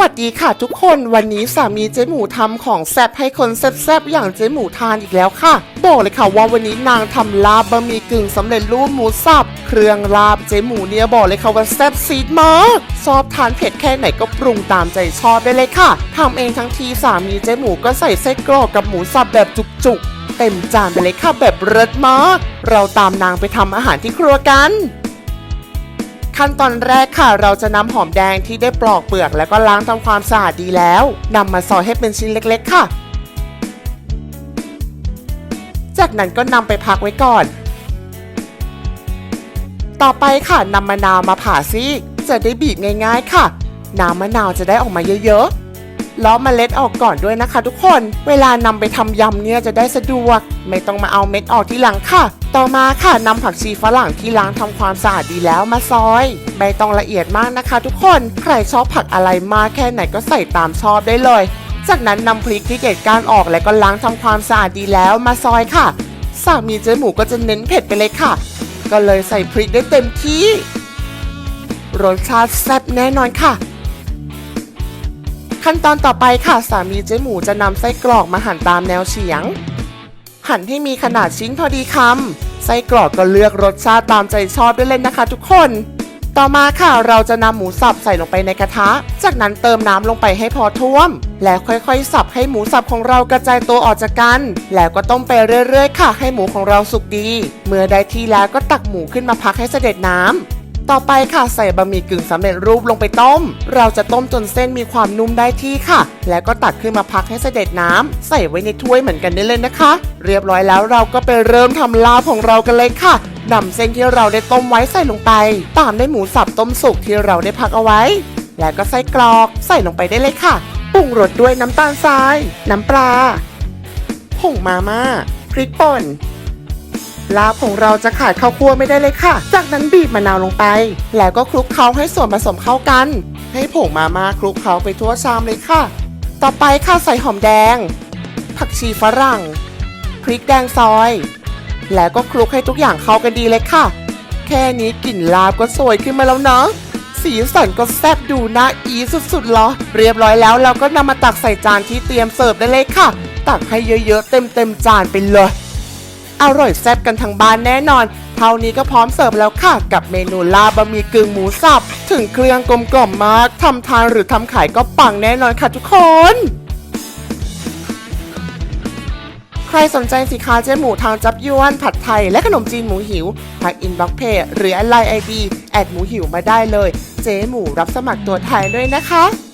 วัสดีค่ะทุกคนวันนี้สามีเจ๊หมูทำของแซ่บให้คนแซ่บๆอย่างเจ๊หมูทานอีกแล้วค่ะ บอกเลยค่ะว่าวันนี้นางทำลาบบะหมี่กึ่งสำเร็จรูปหมูสับเครื่องลาบเจ๊หมูเนี่ยบอกเลยค่ะว่าแซ่บซีดมากชอบทานเผ็ดแค่ไหนก็ปรุงตามใจชอบได้เลยค่ะทำเองทั้งทีสามีเจ๊หมูก็ใส่ไส้กรอกกับหมูสับแบบจุกๆ เต็มจานไปเลยค่ะแบบเลิศมากเราตามนางไปทำอาหารที่ครัวกัน ขั้นตอนแรกค่ะ เราจะนำหอมแดงที่ได้ปลอกเปลือกแล้วก็ล้างทำความสะอาดดีแล้วนำมาซอยให้เป็นชิ้นเล็กๆ ค่ะ จากนั้นก็นำไปพักไว้ก่อน ต่อไปค่ะนำมะนาวมาผ่าซีกจะได้บีบง่าย ๆ ค่ะ น้ำมะนาวจะได้ออกมาเยอะๆ ล้อมเมล็ดออกก่อนด้วยนะคะ ทุกคน เวลานำไปทำยำเนี่ยจะได้สะดวก ไม่ต้องมาเอาเม็ดออกที่หลังค่ะ ต่อมาค่ะนำผักชีฝรั่งที่ล้างทำความสะอาดดีแล้วมาซอย ไม่ต้องละเอียดมากนะคะ ทุกคน ใครชอบผักอะไรมากแค่ไหนก็ใส่ตามชอบได้เลย จากนั้นนำพริกที่เด็ดก้านออกแล้วก็ล้างทำความสะอาดดีแล้วมาซอยค่ะ สามีเจ๊หมูก็จะเน้นเผ็ดไปเลยค่ะ ก็เลยใส่พริกได้เต็มที่รสชาติแซ่บแน่นอนค่ะ ขั้นตอนต่อไปค่ะ สามีเจ๊หมูจะนำไส้กรอกมาหั่นตามแนวเฉียง หั่นให้มีขนาดชิ้นพอดีคำไส้กรอกก็เลือกรสชาติตามใจชอบได้เลยนะคะ ทุกคน ต่อมาค่ะเราจะนำหมูสับใส่ลงไปในกระทะ จากนั้นเติมน้ำลงไปให้พอท่วม แล้วค่อยๆ สับให้หมูสับของเรากระจายตัวออกจากกัน แล้วก็ต้มไปเรื่อยๆ ค่ะ ให้หมูของเราสุกดี เมื่อได้ที่แล้วก็ตักหมูขึ้นมาพักให้เสด็จน้ำ ต่อไปค่ะใส่บะหมี่กึ่งสำเร็จรูปลงไปต้ม เราจะต้มจนเส้นมีความนุ่มได้ที่ค่ะ แล้วก็ตักขึ้นมาพักให้เสด็จน้ำใส่ไว้ในถ้วยเหมือนกันได้เลยนะคะ เรียบร้อยแล้วเราก็ไปเริ่มทำลาบของเรากันเลยค่ะนำเส้นที่เราได้ต้มไว้ใส่ลงไป ตามด้วยหมูสับต้มสุกที่เราได้พักเอาไว้ แล้วก็ไส้กรอกใส่ลงไปได้เลยค่ะ ปรุงรสด้วยน้ำตาลทราย น้ำปลาผงมาม่าพริกป่น ลาบของเราจะขาดข้าวคั่วไม่ได้เลยค่ะ จากนั้นบีบมะนาวลงไป แล้วก็คลุกเคล้าให้ส่วนผสมเข้ากัน ให้ผงมาม่าคลุกเคล้าไปทั่วชามเลยค่ะ ต่อไปค่ะใส่หอมแดง ผักชีฝรั่ง พริกแดงซอย แล้วก็คลุกให้ทุกอย่างเข้ากันดีเลยค่ะ แค่นี้กลิ่นลาบก็สวยขึ้นมาแล้วเนาะสีสันก็แซ่บดูน่าอีสุดๆเหรอ เรียบร้อยแล้วเราก็นำมาตักใส่จานที่เตรียมเสิร์ฟได้เลยค่ะ ตักให้เยอะๆเต็มๆจานไปเลย อร่อยแซ่บกันทั้งบ้านแน่นอน เท่านี้ก็พร้อมเสิร์ฟแล้วค่ะ กับเมนูลาบบะหมี่กึ่งหมูสับ ถึงเครื่องกลมกล่อมมากทำทานหรือทำขายก็ปังแน่นอนค่ะทุกคน ใครสนใจสินค้าเจ๊หมูทางจับยวน ผัดไทย และขนมจีนหมูหิวทักอินบ็อกเพจหรือไลน์ไอดีแอดหมูหิวมาได้เลย เจ๊หมูรับสมัครตัวแทนด้วยนะคะ